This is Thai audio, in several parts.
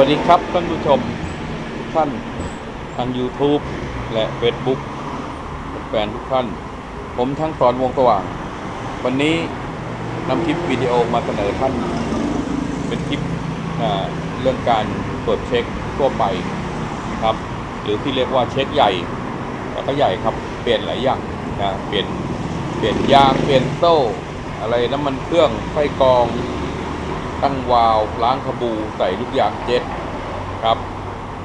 วัสดีครับท่านผู้ชมทุกท่านทาง YouTube และ Facebook แฟนทุกท่าน ผมทั้งสอนวงสว่าง วันนี้นำคลิปวิดีโอมาเสนอท่าน เป็นคลิปเรื่องการตรวจเช็คทั่วไปครับ หรือที่เรียกว่าเช็คใหญ่แล้วก็ใหญ่ครับ เปลี่ยนหลายอย่างนะเปลี่ยนเปลี่ยนยางเปลี่ยนโซ่อะไรน้ำมันเครื่องไฟกอง ตั้งวาล์วล้างขบูใส่ลูกยางเจ็ตครับ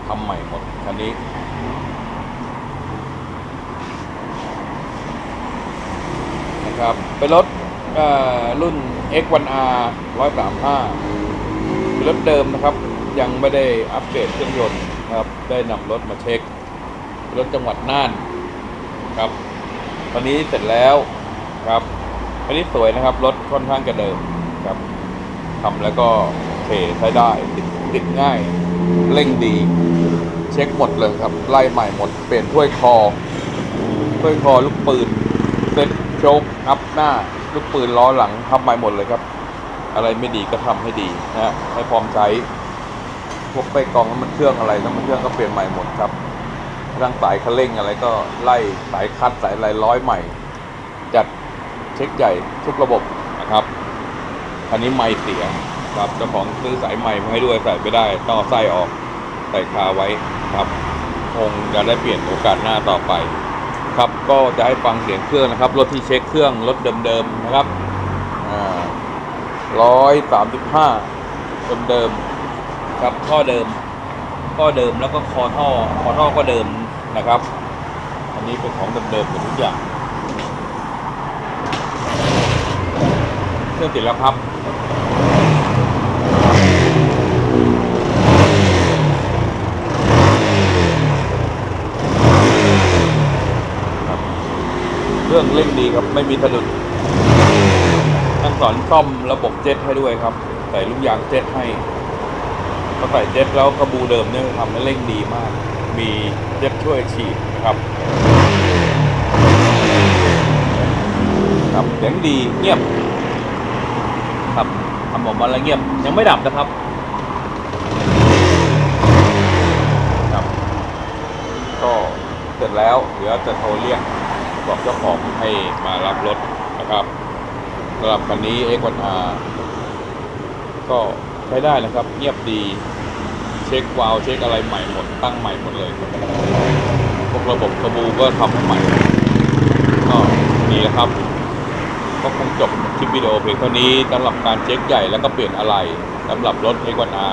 ทำใหม่หมดคันนี้ นะครับ เป็นรถรุ่น X1R 135เป็นรถเดิมนะครับ ยังไม่ได้อัปเกรดเครื่องยนต์ครับ ได้นำรถมาเช็ค รถจังหวัดน่านครับตอนนี้เสร็จแล้วครับคันนี้สวยนะครับ รถค่อนข้างจะเดิมครับ ทำแล้วก็โอเคใช้ได้ติดติดง่ายเร่งดี เช็คหมดเลยครับ ไล่ใหม่หมด เปลี่ยนถ้วยคอถ้วยคอลูกปืนเซ็ตโชคอัพหน้า ลูกปืนล้อหลังทำใหม่หมดเลยครับ อะไรไม่ดีก็ทำให้ดีนะฮะให้พร้อมใช้พวกไปกองน้ำมันเครื่องอะไรน้ำมันเครื่องก็เปลี่ยนใหม่หมดครับร่างสายคันเร่งอะไรก็ไล่สายคัดสายอะไรร้อยใหม่ จัดเช็คใหญ่ทุกระบบนะครับ คันนี้ไม่เสียครับเจ้าของซื้อสายใหม่มาให้ด้วยใส่ไม่ได้ต้องเอาไส้ออกใส่คาไว้ครับ คงจะได้เปลี่ยนโอกาสหน้าต่อไป ครับก็จะให้ฟังเสียงเครื่องนะครับรถที่เช็คเครื่องรถเดิมๆนะครับร้อยสามสิบห้าเดิมๆครับข้อเดิมข้อเดิมแล้วก็คอท่อคอท่อก็เดิมนะครับ อันนี้เป็นของเดิมๆหมดทุกอย่าง เค รื่องติดแล้วครับเครื่องเร่งดีครับ ไม่มีสะดุดทั้งสอนซ่อมระบบเจ็ตให้ด้วยครับ ใส่ลูกยางเจ็ตให้พอใส่เจ็ตแล้วกระบูเดิมเนี่ยทำให้เร่งดีมาก มีเจ็ตช่วยฉีดนะครับ ครับเสียงดีเงียบ ครับทำออกมาแล้วเงียบยังไม่ดับนะครับครับก็เสร็จแล้วเดี๋ยวจะโทรเรียกบอกเจ้าของให้มารับรถนะครับสำหรับคันนี้ X1R ก็ใช้ได้นะครับ เงียบดี เช็ควาล์วเช็คอะไรใหม่หมดตั้งใหม่หมดเลยพวกระบบกระบูก็ทำให้ใหม่ก็ดีนะครับ ก็คงจบคลิปวิดีโอเพียงเท่านี้สำหรับการเช็คใหญ่แล้วก็เปลี่ยนอะไรสำหรับรถ X1R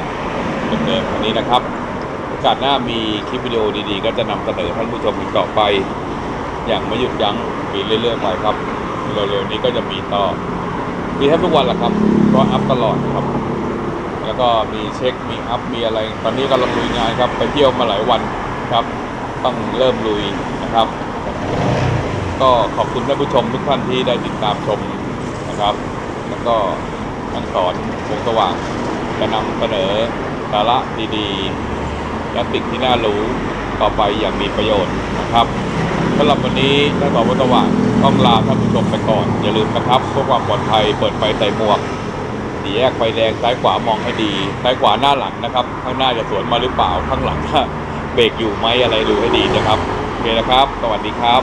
135เดิมๆคันนี้นะครับโอกาสหน้ามีคลิปวิดีโอดีๆ ก็จะนำเสนอท่านผู้ชมอีกต่อไป อย่างไม่หยุดยั้งมีเรื่อยๆไปครับเร็วๆนี้ก็จะมีต่อมีแทบทุกวันแหละครับก็อัพตลอดครับ แล้วก็มีเช็คมีอัพมีอะไร ตอนนี้กำลังลุยงานครับ ไปเที่ยวมาหลายวันครับ ต้องเริ่มลุยนะครับ ก็ขอบคุณท่านผู้ชมทุกท่านที่ได้ติดตามชมนะครับ แล้วก็ทางสอนวงสว่างจะนำเสนอสาระดีๆและสิ่งที่น่ารู้ต่อไปอย่างมีประโยชน์นะครับสำหรับวันนี้ท่านสอนวงสว่างต้องลาท่านผู้ชมไปก่อน อย่าลืมนะครับเพื่อความปลอดภัยเปิดไฟใส่หมวกสี่แยกไฟแดงซ้ายขวามองให้ดีซ้ายขวาหน้าหลังนะครับ ข้างหน้าจะสวนมาหรือเปล่าข้างหลังเบรกอยู่ไหมอะไรดูให้ดีนะครับโอเคนะครับ สวัสดีครับ